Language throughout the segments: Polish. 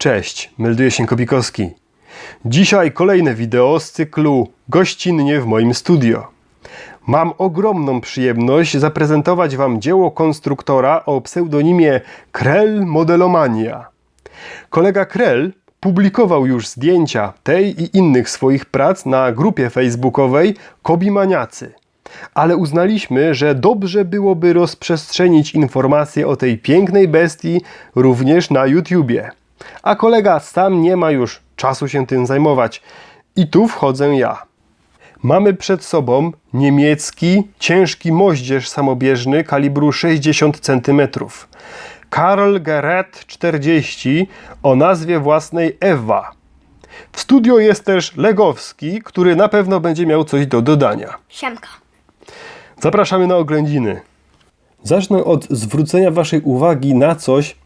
Cześć, melduje się Kopikowski. Dzisiaj kolejne wideo z cyklu Gościnnie w moim studio. Mam ogromną przyjemność zaprezentować Wam dzieło konstruktora o pseudonimie Krell Modelomania. Kolega Krell publikował już zdjęcia tej i innych swoich prac na grupie facebookowej Kobimaniacy. Ale uznaliśmy, że dobrze byłoby rozprzestrzenić informacje o tej pięknej bestii również na YouTubie. A kolega sam nie ma już czasu się tym zajmować. I tu wchodzę ja. Mamy przed sobą niemiecki, ciężki moździerz samobieżny kalibru 60 cm. Karl Gerät 40 o nazwie własnej Ewa. W studio jest też Legowski, który na pewno będzie miał coś do dodania. Siemka. Zapraszamy na oględziny. Zacznę od zwrócenia Waszej uwagi na coś,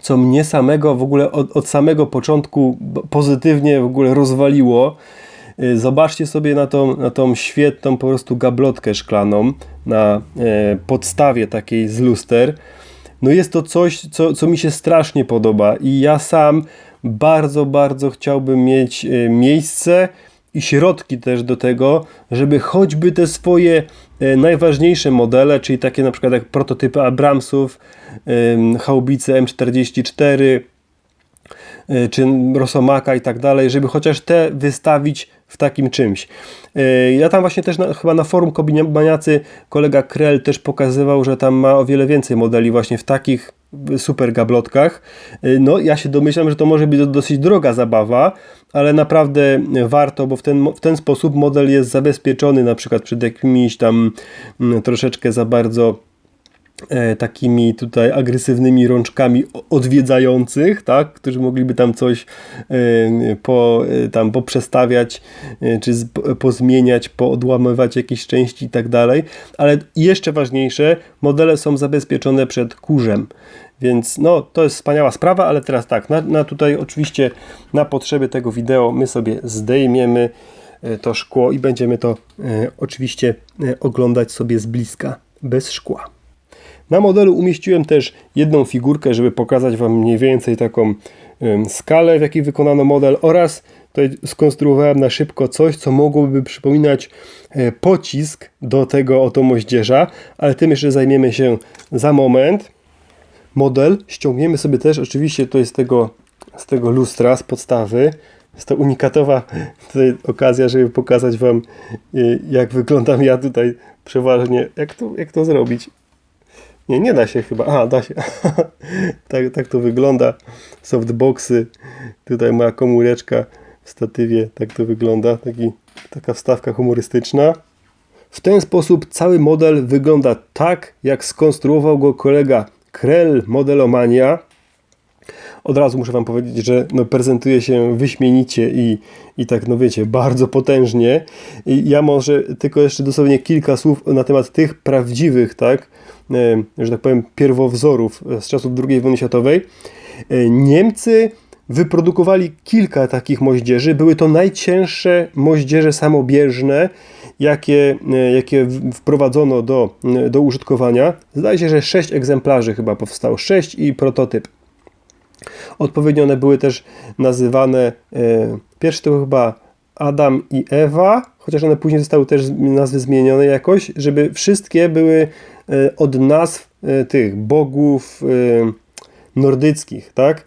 co mnie samego w ogóle od, od samego początku pozytywnie w ogóle rozwaliło. Y, Zobaczcie sobie na tą, na tą świetną po prostu gablotkę szklaną na e, podstawie takiej z luster. No jest to coś, co, co mi się strasznie podoba i ja sam bardzo, bardzo chciałbym mieć e, miejsce i środki też do tego, żeby choćby te swoje najważniejsze modele, czyli takie na przykład jak prototypy Abramsów, haubice M44, y, czy Rosomaka i tak dalej, żeby chociaż te wystawić w takim czymś. Y, Ja tam właśnie też na, chyba na forum Kobiniacy kolega Krell też pokazywał, że tam ma o wiele więcej modeli właśnie w takich super gablotkach. Y, No ja się domyślam, że to może być do- dosyć droga zabawa, ale naprawdę warto, bo w ten, w ten sposób model jest zabezpieczony na przykład przed jakimiś tam mm, troszeczkę za bardzo e, takimi tutaj agresywnymi rączkami odwiedzających, tak, którzy mogliby tam coś e, po, e, tam poprzestawiać, e, czy z, po- pozmieniać, poodłamywać jakieś części i tak dalej, ale jeszcze ważniejsze, modele są zabezpieczone przed kurzem, więc no, to jest wspaniała sprawa, ale teraz tak, na, na tutaj oczywiście na potrzeby tego wideo my sobie zdejmiemy e, to szkło i będziemy to e, oczywiście e, oglądać sobie z bliska, bez szkła. Na modelu umieściłem też jedną figurkę, żeby pokazać Wam mniej więcej taką skalę, w jakiej wykonano model oraz tutaj skonstruowałem na szybko coś, co mogłoby przypominać e, pocisk do tego oto moździerza, ale tym jeszcze zajmiemy się za moment. Model ściągniemy sobie też oczywiście tutaj z tego, z tego lustra, z podstawy. Jest to unikatowa tutaj okazja, żeby pokazać Wam, e, jak wyglądam ja tutaj przeważnie. Jak to, jak to zrobić? Nie, nie da się chyba. A, da się. tak, tak to wygląda. Softboxy. Tutaj moja komóreczka w statywie. Tak to wygląda. Taki, taka wstawka humorystyczna. W ten sposób cały model wygląda tak, jak skonstruował go kolega Krell Modelomania. Od razu muszę Wam powiedzieć, że no, prezentuje się wyśmienicie i, i tak, no wiecie, bardzo potężnie. I ja może tylko jeszcze dosłownie kilka słów na temat tych prawdziwych, tak, e, że tak powiem, pierwowzorów z czasów II wojny światowej. E, Niemcy wyprodukowali kilka takich moździerzy. Były to najcięższe moździerze samobieżne, jakie, e, jakie wprowadzono do, do użytkowania. Zdaje się, że sześć egzemplarzy chyba powstało, sześć i prototyp. Odpowiednio one były też nazywane, e, pierwszy to chyba Adam i Ewa, chociaż one później zostały też nazwy zmienione jakoś, żeby wszystkie były e, od nazw e, tych bogów e, nordyckich, tak?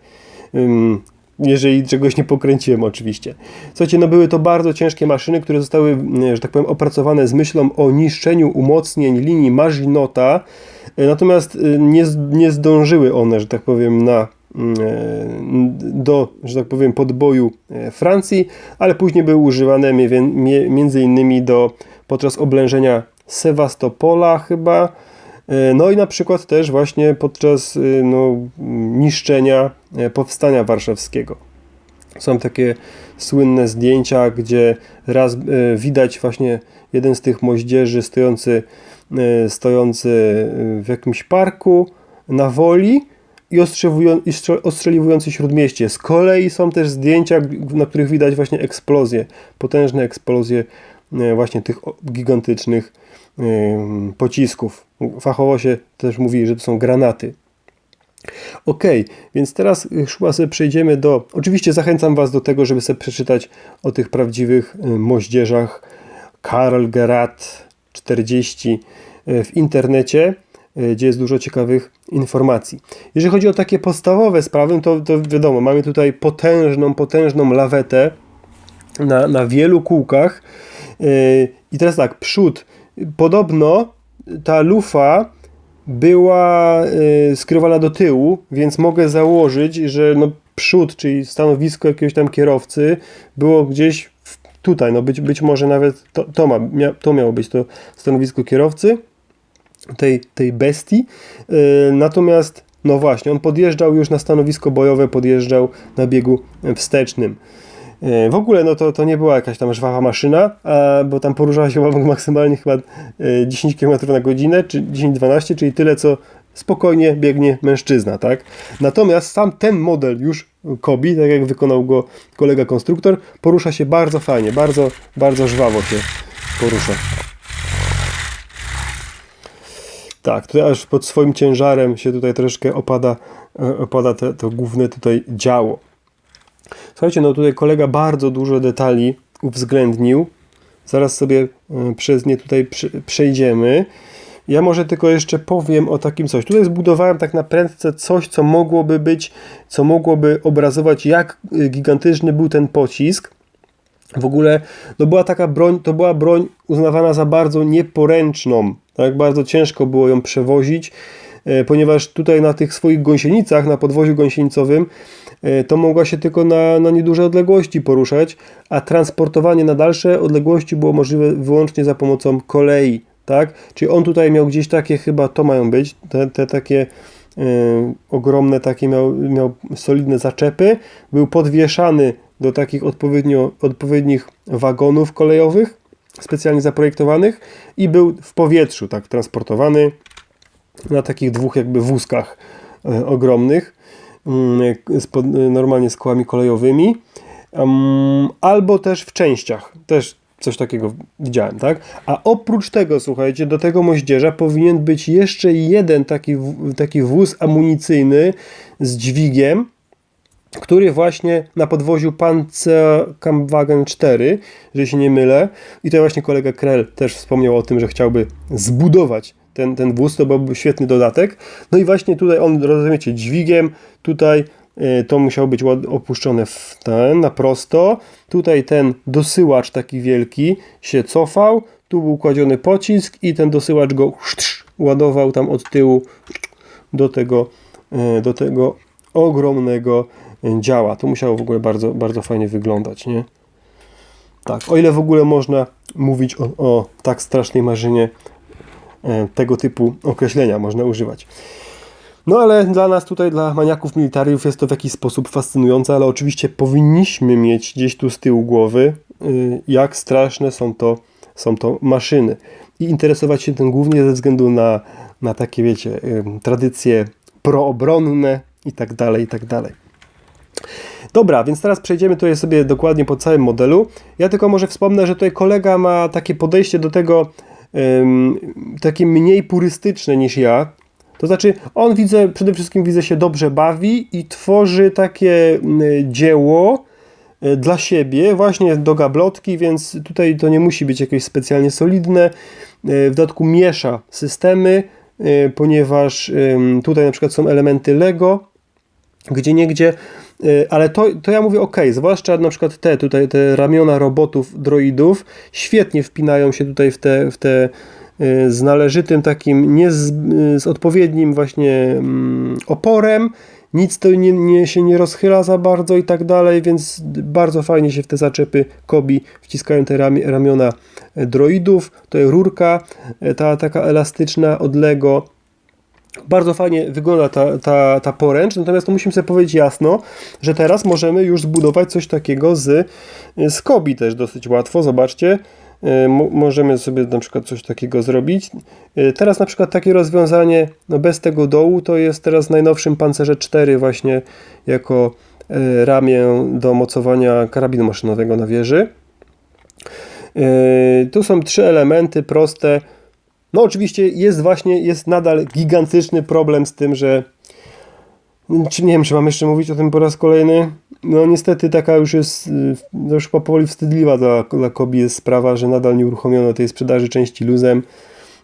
Ym, jeżeli czegoś nie pokręciłem oczywiście. Słuchajcie, no były to bardzo ciężkie maszyny, które zostały, że tak powiem, opracowane z myślą o niszczeniu umocnień linii Maginota, e, natomiast e, nie, nie zdążyły one, że tak powiem, na do, że tak powiem, podboju e, Francji, ale później były używane między innymi do, podczas oblężenia Sewastopola chyba, E, No i na przykład też właśnie podczas no, niszczenia e, powstania warszawskiego. Są takie słynne zdjęcia, gdzie raz e, widać właśnie jeden z tych moździerzy stojący, e, stojący w jakimś parku na woli i ostrzeliwują- i strze- ostrzeliwujący śródmieście. Z kolei są też zdjęcia, na których widać właśnie eksplozje, potężne eksplozje e, właśnie tych gigantycznych pocisków. Fachowo się też mówi, że to są granaty. Ok, więc teraz chyba sobie przejdziemy do. Oczywiście zachęcam Was do tego, żeby sobie przeczytać o tych prawdziwych y, moździerzach Karl Gerat 40 y, w internecie, gdzie jest dużo ciekawych informacji. Jeżeli chodzi o takie podstawowe sprawy, to, to wiadomo, mamy tutaj potężną, potężną lawetę na, na wielu kółkach. I teraz tak, przód. Podobno ta lufa była y, skierowana do tyłu, więc mogę założyć, że no przód, czyli stanowisko jakiegoś tam kierowcy było gdzieś tutaj, no być, być może nawet to, to, ma, to miało być to stanowisko kierowcy tej, tej bestii. Y, natomiast no właśnie, on podjeżdżał już na stanowisko bojowe, podjeżdżał na biegu wstecznym. E, w ogóle no to, to nie była jakaś tam żwawa maszyna, a, bo tam poruszała się maksymalnie chyba 10 km na godzinę, czy 10-12, czyli tyle co spokojnie biegnie mężczyzna, tak? Natomiast sam ten model już Kobi, tak jak wykonał go kolega konstruktor, porusza się bardzo fajnie, bardzo, bardzo żwawo się porusza. Tak, tutaj aż pod swoim ciężarem się tutaj troszkę opada, e, opada te, to główne tutaj działo. Słuchajcie, no tutaj kolega bardzo dużo detali uwzględnił. Zaraz sobie e, przez nie tutaj przejdziemy. Ja może tylko jeszcze powiem o takim coś. Tutaj zbudowałem tak na prędce coś, co mogłoby być, co mogłoby obrazować, jak e, gigantyczny był ten pocisk. W ogóle no była taka broń, to była broń uznawana za bardzo nieporęczną. Tak bardzo ciężko było ją przewozić, e, ponieważ tutaj na tych swoich gąsienicach, na podwoziu gąsienicowym E, to mogła się tylko na, na nieduże odległości poruszać, a transportowanie na dalsze odległości było możliwe wyłącznie za pomocą kolei, tak? Czyli on tutaj miał gdzieś takie, chyba to mają być, te, te takie e, ogromne takie miał, miał solidne zaczepy, był podwieszany do takich odpowiednio, odpowiednich wagonów kolejowych, specjalnie zaprojektowanych i był w powietrzu tak transportowany na takich dwóch jakby wózkach e, ogromnych. Mm, z, normalnie z kołami kolejowymi, albo też w częściach, też coś takiego widziałem, tak? A oprócz tego, słuchajcie, do tego moździerza powinien być jeszcze jeden taki, taki wóz amunicyjny z dźwigiem, który właśnie na podwoziu Panzerkampfwagen 4, jeżeli się nie mylę, i tutaj właśnie kolega Krell też wspomniał o tym, że chciałby zbudować ten, ten wóz, to byłby świetny dodatek. No i właśnie tutaj on, rozumiecie, dźwigiem, tutaj y, to musiało być opuszczone w ten, na prosto. Tutaj ten dosyłacz taki wielki się cofał, tu był kładziony pocisk i ten dosyłacz go ładował tam od tyłu do tego, y, do tego ogromnego działa. To musiało w ogóle bardzo, bardzo fajnie wyglądać, nie? Tak, o ile w ogóle można mówić o, o tak strasznej marzynie E, tego typu określenia można używać. No ale dla nas tutaj, dla maniaków militariów jest to w jakiś sposób fascynujące, ale oczywiście powinniśmy mieć gdzieś tu z tyłu głowy, y, jak straszne są to, są to maszyny. I interesować się tym głównie ze względu na, na takie, wiecie, tradycje proobronne i tak dalej, i tak dalej. Dobra, więc teraz przejdziemy tutaj sobie dokładnie po całym modelu. Ja tylko może wspomnę, że tutaj kolega ma takie podejście do tego, takie mniej purystyczne niż ja. To znaczy, on widzę, przede wszystkim widzę się dobrze bawi i tworzy takie dzieło e, dla siebie, właśnie do gablotki, więc tutaj to nie musi być jakieś specjalnie solidne. E, w dodatku miesza systemy, e, ponieważ tutaj na przykład są elementy Lego, gdzie niegdzie ale to, to ja mówię ok, zwłaszcza na przykład te tutaj, te ramiona robotów, droidów, świetnie wpinają się tutaj w te, w te y, z należytym takim, nie z, y, z odpowiednim właśnie mm, oporem, nic to nie, nie, się nie rozchyla za bardzo i tak dalej, więc bardzo fajnie się w te zaczepy Kobi wciskają te ramiona droidów. To jest rurka, ta taka elastyczna od Lego, bardzo fajnie wygląda ta, ta, ta poręcz, natomiast musimy sobie powiedzieć jasno, że teraz możemy już zbudować coś takiego z, z Kobi też dosyć łatwo. Zobaczcie, e, możemy sobie na przykład coś takiego zrobić. E, teraz na przykład takie rozwiązanie no bez tego dołu to jest teraz w najnowszym Pancerze 4 właśnie jako e, ramię do mocowania karabinu maszynowego na wieży. Tu są trzy elementy proste. No oczywiście jest właśnie, jest nadal gigantyczny problem z tym, że Czy nie wiem, czy mam jeszcze mówić o tym po raz kolejny? No niestety taka już jest, y, no już powoli wstydliwa dla, dla Kobi jest sprawa, że nadal nie uruchomiono tej sprzedaży części luzem.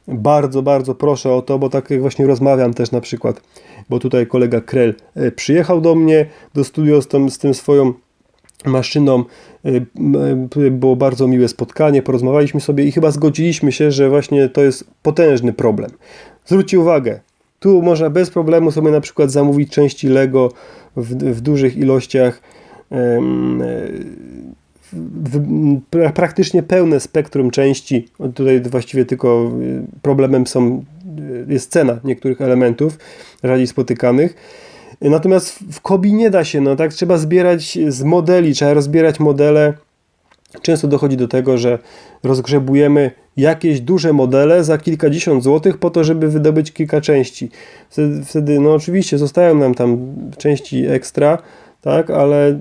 Bardzo, bardzo proszę o to, bo tak jak właśnie rozmawiam też na przykład, bo tutaj kolega Krell y, przyjechał do mnie do studio z, tą, z tym swoją maszyną. Y, było bardzo miłe spotkanie, porozmawialiśmy sobie i chyba zgodziliśmy się, że właśnie to jest potężny problem. Zwróćcie uwagę, tu można bez problemu sobie na przykład zamówić części Lego w, w dużych ilościach. W, w, praktycznie pełne spektrum części. Tutaj właściwie tylko y, problemem są, y, jest cena niektórych elementów, rzadziej spotykanych. Natomiast w Kobi nie da się, no tak, trzeba zbierać z modeli, trzeba rozbierać modele. Często dochodzi do tego, że rozgrzebujemy jakieś duże modele za kilkadziesiąt złotych po to, żeby wydobyć kilka części. Wtedy, wtedy, no oczywiście zostają nam tam części ekstra, tak, ale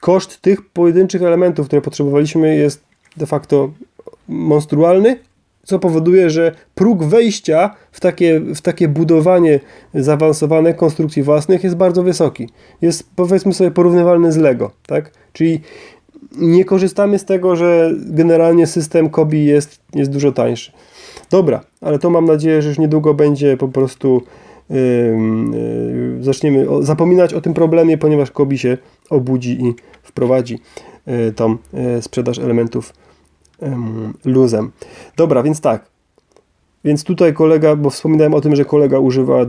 koszt tych pojedynczych elementów, które potrzebowaliśmy jest de facto monstrualny, co powoduje, że próg wejścia w takie, w takie budowanie zaawansowane konstrukcji własnych jest bardzo wysoki. Jest powiedzmy sobie porównywalny z Lego, tak? Czyli nie korzystamy z tego, że generalnie system Kobi jest, jest dużo tańszy. Dobra, ale to mam nadzieję, że już niedługo będzie po prostu yy, yy, zaczniemy o, zapominać o tym problemie, ponieważ Kobi się obudzi i wprowadzi yy, tą y, sprzedaż elementów luzem. Dobra, więc tak. Więc tutaj kolega, bo wspominałem o tym, że kolega używa, y,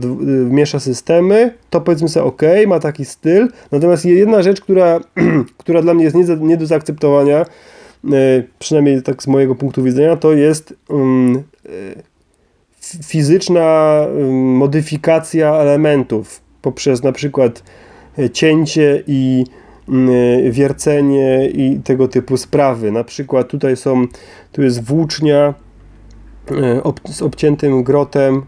miesza systemy, to powiedzmy sobie ok, ma taki styl. Natomiast jedna rzecz, która, która dla mnie jest nie, nie do zaakceptowania, y, przynajmniej tak z mojego punktu widzenia, to jest um, fizyczna um, modyfikacja elementów poprzez na przykład cięcie i wiercenie i tego typu sprawy. Na przykład tutaj są, tu jest włócznia, E, ob, z obciętym grotem.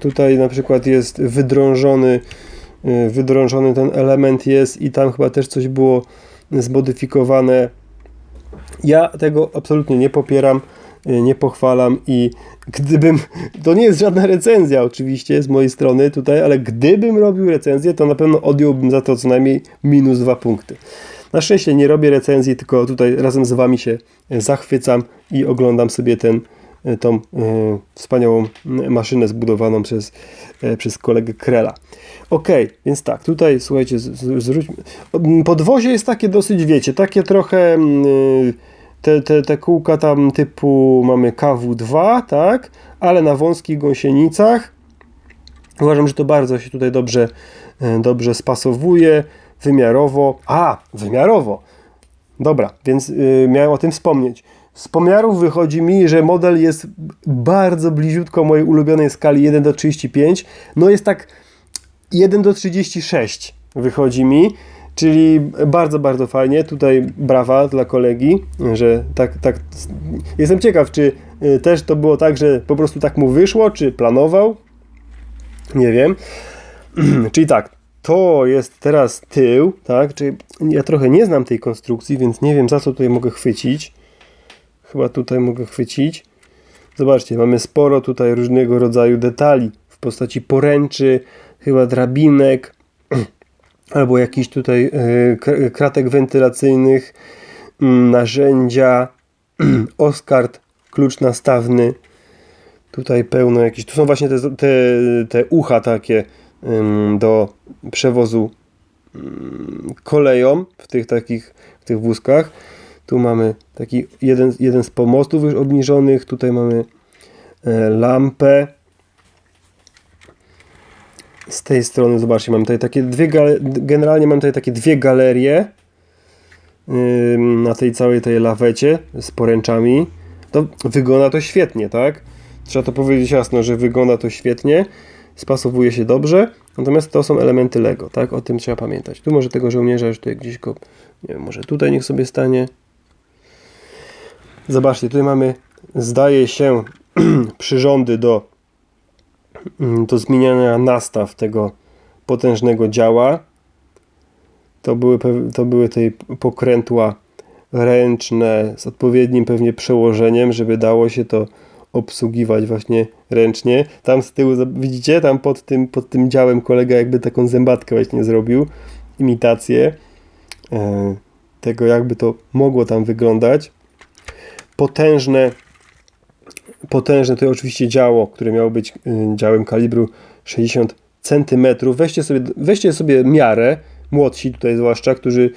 Tutaj na przykład jest wydrążony, e, wydrążony ten element jest i tam chyba też coś było zmodyfikowane. Ja tego absolutnie nie popieram, nie pochwalam i gdybym, to nie jest żadna recenzja oczywiście z mojej strony tutaj, ale gdybym robił recenzję, to na pewno odjąłbym za to co najmniej minus dwa punkty. Na szczęście nie robię recenzji, tylko tutaj razem z Wami się zachwycam i oglądam sobie ten E, tą wspaniałą maszynę zbudowaną przez, przez kolegę Krela. Ok, więc tak, tutaj słuchajcie, zwróćmy. Podwozie jest takie dosyć, wiecie, takie trochę te, te, te kółka tam typu mamy KW2, tak, ale na wąskich gąsienicach. Uważam, że to bardzo się tutaj dobrze, dobrze spasowuje, wymiarowo. A, wymiarowo. Dobra, więc yy, miałem o tym wspomnieć. Z pomiarów wychodzi mi, że model jest bardzo bliziutko mojej ulubionej skali 1 do 35. No jest tak 1 do 36 wychodzi mi. Czyli bardzo, bardzo fajnie. Tutaj brawa dla kolegi, że tak, tak. Jestem ciekaw, czy y, też to było tak, że po prostu tak mu wyszło, czy planował. Nie wiem. Czyli tak, to jest teraz tył, tak? Czyli ja trochę nie znam tej konstrukcji, więc nie wiem za co tutaj mogę chwycić. Chyba tutaj mogę chwycić. Zobaczcie, mamy sporo tutaj różnego rodzaju detali w postaci poręczy, chyba drabinek, albo jakichś tutaj e, kratek wentylacyjnych, mm, narzędzia, oskard, klucz nastawny. Tutaj pełno jakichś. Tu są właśnie te, te, te ucha takie do przewozu mm, koleją w tych takich w tych wózkach. Tu mamy taki jeden, jeden z pomostów już obniżonych. Tutaj mamy e, lampę. Z tej strony, zobaczcie, mam tutaj takie dwie, generalnie mam tutaj takie dwie galerie na tej całej tej lawecie z poręczami. To wygląda to świetnie, tak? Trzeba to powiedzieć jasno, że wygląda to świetnie, spasowuje się dobrze, natomiast to są elementy Lego, tak? O tym trzeba pamiętać. Tu może tego żołnierza już tutaj gdzieś go, nie wiem, może tutaj niech sobie stanie. Zobaczcie, tutaj mamy, zdaje się, przyrządy do, do zmieniania nastaw tego potężnego działa. To były, to były te pokrętła ręczne z odpowiednim pewnie przełożeniem, żeby dało się to obsługiwać właśnie ręcznie. Tam z tyłu, widzicie, tam pod tym, pod tym działem kolega jakby taką zębatkę właśnie zrobił, imitację e, tego, jakby to mogło tam wyglądać. Potężne, potężne to oczywiście działo, które miało być y, działem kalibru 60 cm. Weźcie sobie, weźcie sobie miarę, młodsi tutaj zwłaszcza, którzy,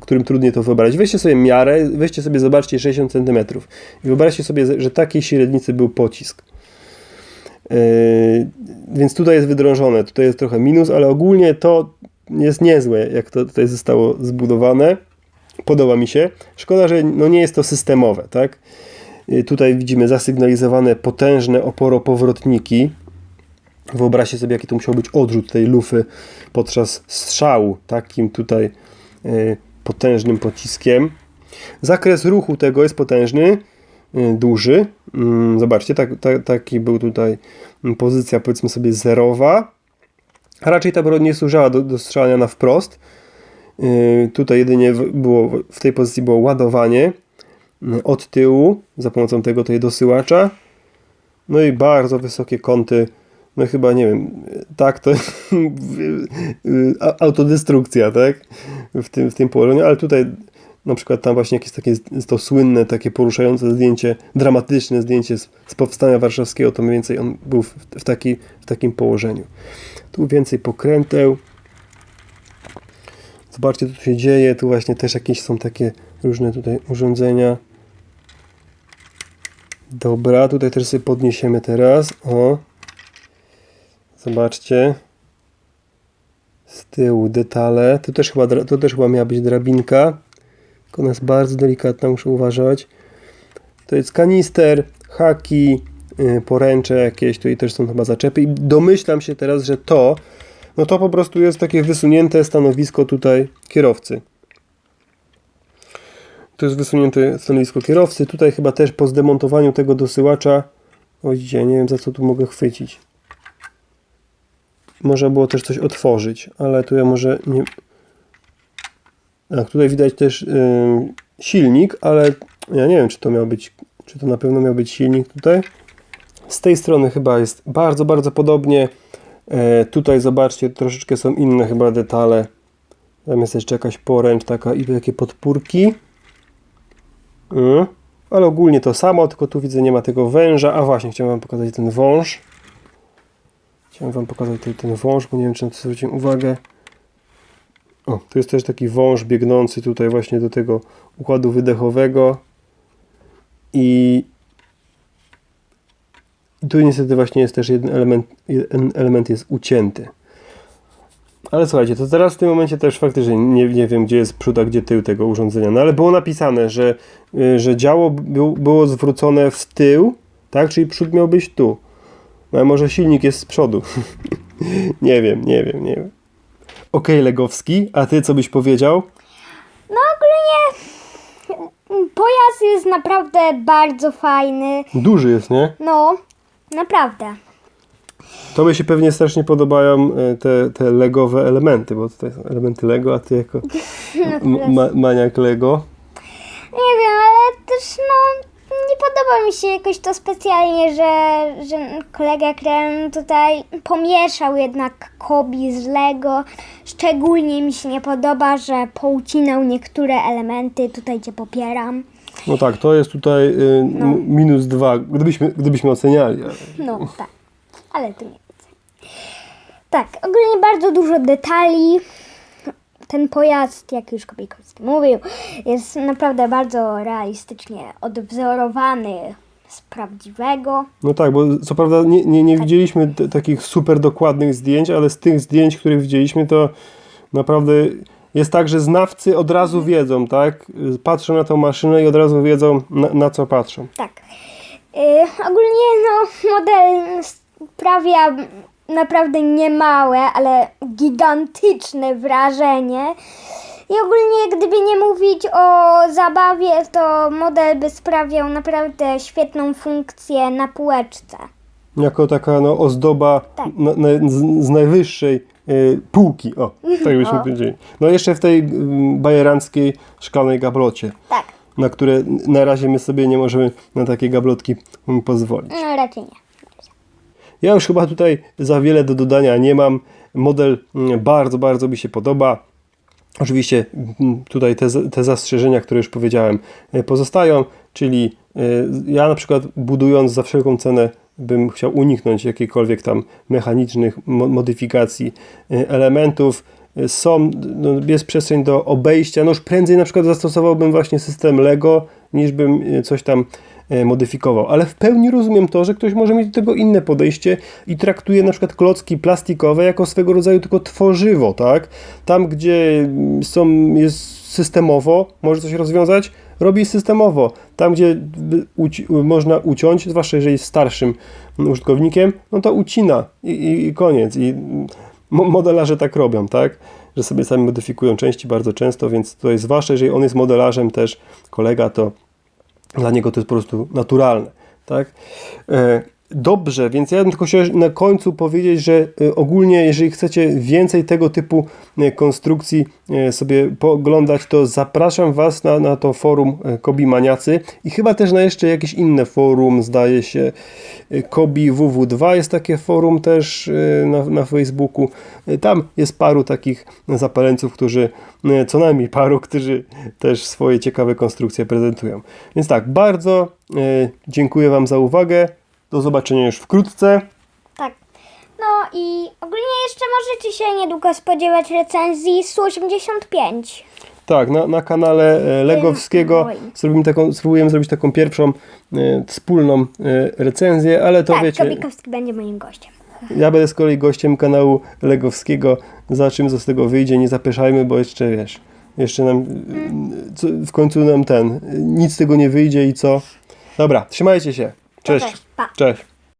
którym trudniej to wyobrazić. Weźcie sobie miarę, weźcie sobie, zobaczcie 60 cm. I wyobraźcie sobie, że takiej średnicy był pocisk. Yy, więc tutaj jest wydrążone, tutaj jest trochę minus, ale ogólnie to jest niezłe, jak to tutaj zostało zbudowane. Podoba mi się. Szkoda, że no nie jest to systemowe, tak? Yy, Tutaj widzimy zasygnalizowane potężne oporopowrotniki. Wyobraźcie sobie, jaki to musiał być odrzut tej lufy podczas strzału takim tutaj yy, potężnym pociskiem. Zakres ruchu tego jest potężny, yy, duży. Mm, Zobaczcie, tak, tak, taki był tutaj mm, pozycja powiedzmy sobie zerowa. Raczej ta broń nie służyła do, do strzelania na wprost. Tutaj jedynie było, w tej pozycji było ładowanie od tyłu za pomocą tego tutaj dosyłacza. No i bardzo wysokie kąty. No chyba nie wiem, tak to autodestrukcja, tak? W tym, w tym położeniu, ale tutaj na przykład tam właśnie jakieś takie to słynne, takie poruszające zdjęcie, dramatyczne zdjęcie z, z powstania warszawskiego, to mniej więcej on był w, w, taki, w takim położeniu. Tu więcej pokręteł. Zobaczcie, co tu się dzieje. Tu właśnie też jakieś są takie różne tutaj urządzenia. Dobra, tutaj też sobie podniesiemy teraz. O. Zobaczcie. Z tyłu detale. Tu też chyba, tu też chyba miała być drabinka. Tylko ona jest bardzo delikatna, muszę uważać. To jest kanister, haki, yy, poręcze jakieś, tutaj też są chyba zaczepy i domyślam się teraz, że to, no to po prostu jest takie wysunięte stanowisko tutaj kierowcy. To jest wysunięte stanowisko kierowcy. Tutaj chyba też po zdemontowaniu tego dosyłacza, o widzicie, nie wiem za co tu mogę chwycić. Można było też coś otworzyć, ale tu ja może nie... Tak, tutaj widać też ym, silnik, ale ja nie wiem, czy to miał być, czy to na pewno miał być silnik tutaj. Z tej strony chyba jest bardzo, bardzo podobnie. E, tutaj zobaczcie, troszeczkę są inne chyba detale. Tam jest jeszcze jakaś poręcz taka i takie podpórki. Mm. Ale ogólnie to samo, tylko tu widzę nie ma tego węża. A właśnie, chciałem wam pokazać ten wąż. Chciałem wam pokazać tutaj ten wąż, bo nie wiem, czy na to zwróciłem uwagę. O, tu jest też taki wąż biegnący tutaj właśnie do tego układu wydechowego. I, i tu niestety właśnie jest też jeden element, jeden element jest ucięty. Ale słuchajcie, to teraz w tym momencie też faktycznie nie, nie wiem, gdzie jest przód, a gdzie tył tego urządzenia. No ale było napisane, że, y, że działo był, było zwrócone w tył, tak? Czyli przód miał być tu. No ale może silnik jest z przodu. nie wiem, nie wiem, nie wiem. Okej, Legowski, a ty co byś powiedział? No ogólnie pojazd jest naprawdę bardzo fajny. Duży jest, nie? No, naprawdę. Tobie się pewnie strasznie podobają e, te, te legowe elementy, bo tutaj są elementy Lego, a ty jako ma, maniak Lego. Nie wiem, ale też no nie podoba mi się jakoś to specjalnie, że, że kolega Kren tutaj pomieszał jednak Kobi z Lego. Szczególnie mi się nie podoba, że poucinał niektóre elementy. Tutaj cię popieram. No tak, to jest tutaj y, m- minus dwa, gdybyśmy, gdybyśmy oceniali. ale- No tak, ale tu nie widzę. Tak, ogólnie bardzo dużo detali. Ten pojazd, jak już Kubikowski mówił, jest naprawdę bardzo realistycznie odwzorowany z prawdziwego. No tak, bo co prawda nie, nie, nie widzieliśmy t- takich super dokładnych zdjęć, ale z tych zdjęć, które widzieliśmy, to naprawdę jest tak, że znawcy od razu wiedzą, tak? Patrzą na tą maszynę i od razu wiedzą, na, na co patrzą. Tak. Yy, ogólnie no, model sprawia naprawdę niemałe, ale gigantyczne wrażenie. I ogólnie, gdyby nie mówić o zabawie, to model by sprawiał naprawdę świetną funkcję na półeczce. Jako taka no, ozdoba Tak. na, na, z, z najwyższej y, półki. O, tak byśmy O. powiedzieli. No jeszcze w tej y, bajeranckiej szklanej gablocie. Tak. na które na razie my sobie nie możemy na takie gablotki mm, pozwolić. No raczej nie. Ja już chyba tutaj za wiele do dodania nie mam. Model mm, bardzo, bardzo mi się podoba. Oczywiście mm, tutaj te, te zastrzeżenia, które już powiedziałem, e, pozostają, czyli e, ja na przykład budując za wszelką cenę bym chciał uniknąć jakichkolwiek tam mechanicznych mo- modyfikacji e, elementów. Są, no, jest przestrzeń do obejścia. No już prędzej na przykład zastosowałbym właśnie system Lego, niż bym coś tam modyfikował. Ale w pełni rozumiem to, że ktoś może mieć do tego inne podejście i traktuje na przykład klocki plastikowe jako swego rodzaju tylko tworzywo, tak? Tam, gdzie mm, są, jest systemowo, może coś rozwiązać, robi systemowo. Tam, gdzie by uci- można uciąć, zwłaszcza jeżeli jest starszym użytkownikiem, no to ucina i, i, i koniec. I mo- modelarze tak robią, tak? Że sobie sami modyfikują części bardzo często, więc to jest zwłaszcza jeżeli on jest modelarzem też, kolega, to dla niego to jest po prostu naturalne, tak? Dobrze, więc ja bym tylko chciał na końcu powiedzieć, że e, ogólnie, jeżeli chcecie więcej tego typu e, konstrukcji e, sobie pooglądać, to zapraszam Was na, na to forum Kobi Maniacy i chyba też na jeszcze jakieś inne forum, zdaje się, Kobi WW2 jest takie forum też na, na Facebooku. Tam jest paru takich zapaleńców, którzy, co najmniej paru, którzy też swoje ciekawe konstrukcje prezentują. Więc tak, bardzo dziękuję Wam za uwagę. Do zobaczenia już wkrótce. Tak. No i ogólnie jeszcze możecie się niedługo spodziewać recenzji SU-85. Tak, na, na kanale e, Legowskiego zrobimy taką, spróbujemy zrobić taką pierwszą e, wspólną e, recenzję, ale to tak, wiecie, Kobikowski będzie moim gościem. ja będę z kolei gościem kanału Legowskiego. Zobaczymy, co z tego wyjdzie. Nie zapeszajmy, bo jeszcze wiesz, jeszcze nam e, co, w końcu nam ten, nic z tego nie wyjdzie i co. Dobra, trzymajcie się. Cześć. cześć, pa. Cześć.